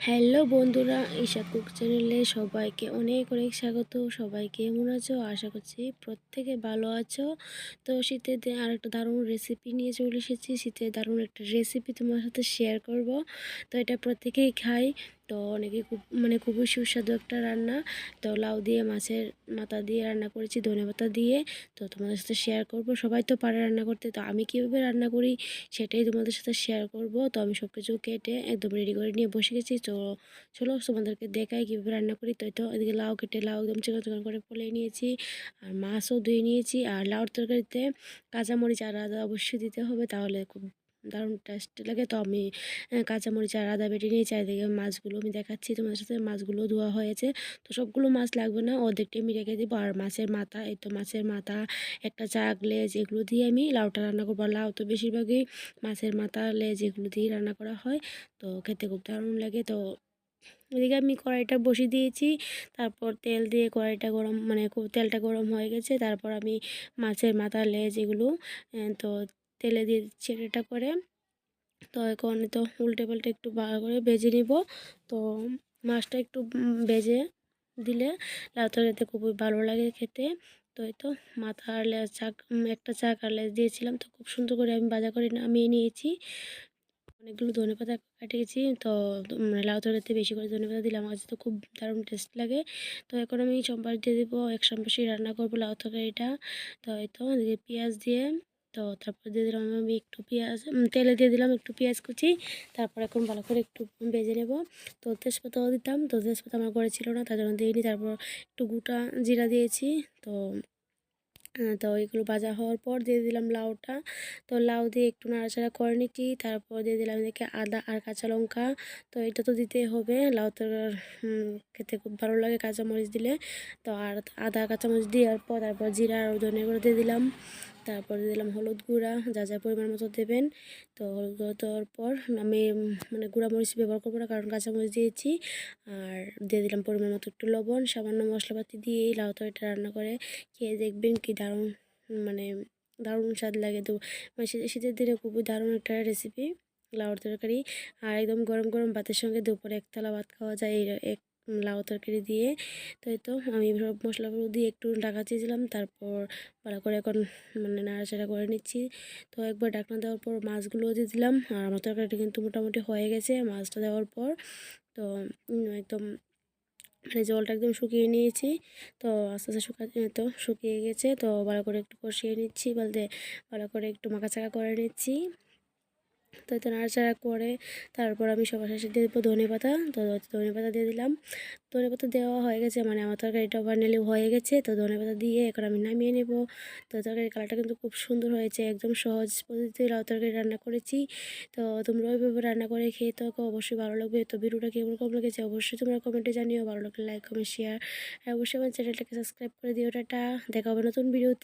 Hello বন্ধুরা, Isha cook চ্যানেলে সবাইকে অনেক অনেক স্বাগত। সবাইকে কেমন আছো? আশা করছি প্রত্যেকে ভালো আছো। তো শীতের দিন আর একটা দারুণ রেসিপি নিয়ে চলে এসেছি। শীতের দারুণ একটা রেসিপি তোমার সাথে শেয়ার করব। তো এটা প্রত্যেকেই খাই তো অনেকে খুব মানে খুবই সুস্বাদু একটা রান্না। তো লাউ দিয়ে, মাছের মাথা দিয়ে রান্না করেছি, ধনে পাতা দিয়ে। তো তোমাদের সাথে শেয়ার করব। সবাই তো পারে রান্না করতে। তো আমি কীভাবে রান্না করি সেটাই তোমাদের সাথে শেয়ার করব। তো আমি সব কিছু কেটে একদম রেডি করে নিয়ে বসে গেছি। তো চলো তোমাদেরকে দেখাই কীভাবে রান্না করি। তো তো এদিকে লাউ কেটে, লাউ একদম চিকন চিকন করে ফলে নিয়েছি। আর মাছও ধুয়ে নিয়েছি। আর লাউর তরকারিতে কাঁচামরিচ আর আদা অবশ্যই দিতে হবে। তাহলে খুব দারুণ টেস্ট লাগে। তো আমি কাঁচামরিচ আর আদা বেটে নিয়ে চারিদিকে মাছগুলো আমি দেখাচ্ছি। তোমাদের সাথে মাছগুলো ধোয়া হয়েছে। তো সবগুলো মাছ লাগবে না, অর্ধেকটা আমি রেখে দেবো। আর মাছের মাথা, এই তো মাছের মাথা, একটা চাক লেজ, এগুলো দিয়ে আমি লাউটা রান্না করব। লাউ তো বেশিরভাগই মাছের মাথা, লেজ, এগুলো দিয়ে রান্না করা হয়। তো খেতে খুব দারুণ লাগে। তো এদিকে আমি কড়াইটা বসিয়ে দিয়েছি। তারপর তেল দিয়ে কড়াইটা গরম মানে তেলটা গরম হয়ে গেছে। তারপর আমি মাছের মাথা, লেজ, এগুলো তো তেলে দিয়ে দিচ্ছি এটা করে। তো এখন তো উল্টে পাল্টে একটু ভালো করে ভেজে নিব। তো মাছটা একটু ভেজে দিলে লাউ তরকারিতে খুবই ভালো লাগে খেতে। তো এই তো মাথা আর লেজ চাক, একটা চাক আর লেজ দিয়েছিলাম। তো খুব সুন্দর করে আমি বাজার করে নামিয়ে নিয়েছি। অনেকগুলো ধনে পাতা কাটিয়েছি তো মানে লাউ তরকারিতে বেশি করে ধনে পাতা দিলে আমার কাছে তো খুব দারুণ টেস্ট লাগে। তো এখন আমি সম্বাস দিয়ে দেবো, এক সম্বাসই রান্না করব লাউ তরকারিটা। তো এই তো পেঁয়াজ দিয়ে তো তারপর দিয়ে দিলাম আমি একটু পেঁয়াজ তেলে দিয়ে দিলাম একটু পেঁয়াজ কুচি, তারপর এখন ভালো করে একটু ভেজে নেব। তো তেজপাতাও দিতাম, তো তেজপাতা আমার ঘরে ছিল না তার জন্য দিইনি। তারপর একটু গোটা জিরা দিয়েছি, তো তো এগুলো ভাজা হওয়ার পর দিয়ে দিলাম লাউটা। তো লাউ দিয়ে একটু নাড়াচাড়া করে নিচ্ছি, তারপর দিয়ে দিলাম এদিকে আদা আর কাঁচা লঙ্কা। তো এটা তো দিতেই হবে, লাউ তো খেতে খুব ভালো লাগে কাঁচামরিচ দিলে। তো আর আদা কাঁচামরিচ দেওয়ার পর তারপর জিরা আর ধনে করে দিয়ে দিলাম। তারপর দিয়ে দিলাম হলুদ গুঁড়া, যা যা পরিমাণ মতো দেবেন। তো হলুদ গুঁড়ো দেওয়ার পর আমি মানে গুঁড়া মরিচ ব্যবহার করব না, কারণ কাঁচামরিচ দিয়েছি। আর দিয়ে দিলাম পরিমাণ মতো একটু লবণ, সামান্য মশলাপাতি দিয়ে লাউ তরকারিটা রান্না করে খেয়ে দেখবেন কি দারুণ মানে দারুণ স্বাদ লাগে। তো মানে শীতের দিনে খুবই দারুণ একটা রেসিপি লাউর তরকারি। আর একদম গরম গরম ভাতের সঙ্গে দুপুরে একতলা ভাত খাওয়া যায়, এই এক লাউ তরকারি দিয়ে। তো এই তো আমি সব মশলাগুলো দিয়ে একটু ঢাকা দিয়েছিলাম তারপর ভালো করে এখন মানে নাড়াচাড়া করে নিচ্ছি। তো একবার ঢাকনা দেওয়ার পর মাছগুলো দিয়ে দিলাম, আর আমার তরকারিটা কিন্তু মোটামুটি হয়ে গেছে মাছটা দেওয়ার পর। তো একদম মানে জলটা একদম শুকিয়ে নিয়েছি। তো আস্তে আস্তে শুকা তো শুকিয়ে গেছে। তো ভালো করে একটু কষিয়ে নিচ্ছি, বলতে ভালো করে একটু মাখাচাকা করে নিচ্ছি। তো এতে নাড়াচাড়া করে তারপর আমি সবার শেষে দিয়ে দেবো ধনে পাতা। তো ধনে পাতা দিয়ে দিলাম। ধনে পাতা দেওয়া হয়ে গেছে মানে আমার তরকারিটা ফাইনালি হয়ে গেছে। তো ধনে পাতা দিয়ে এখন আমি নামিয়ে নেব। তো তরকারির কালারটা কিন্তু খুব সুন্দর হয়েছে, একদম সহজ পদ্ধতিতে লাউ তরকারি রান্না করেছি। তো তোমরা ওইভাবে রান্না করে খেয়ে তো অবশ্যই ভালো লাগবে। তো ভিডিওটা কেমন কম লেগেছে অবশ্যই তোমরা কমেন্টে জানিও। ভালো লাগলে লাইক কমেন্ট শেয়ার অবশ্যই আমার চ্যানেলটাকে সাবস্ক্রাইব করে দিও। টাটা। দেখা হবে নতুন ভিডিওতে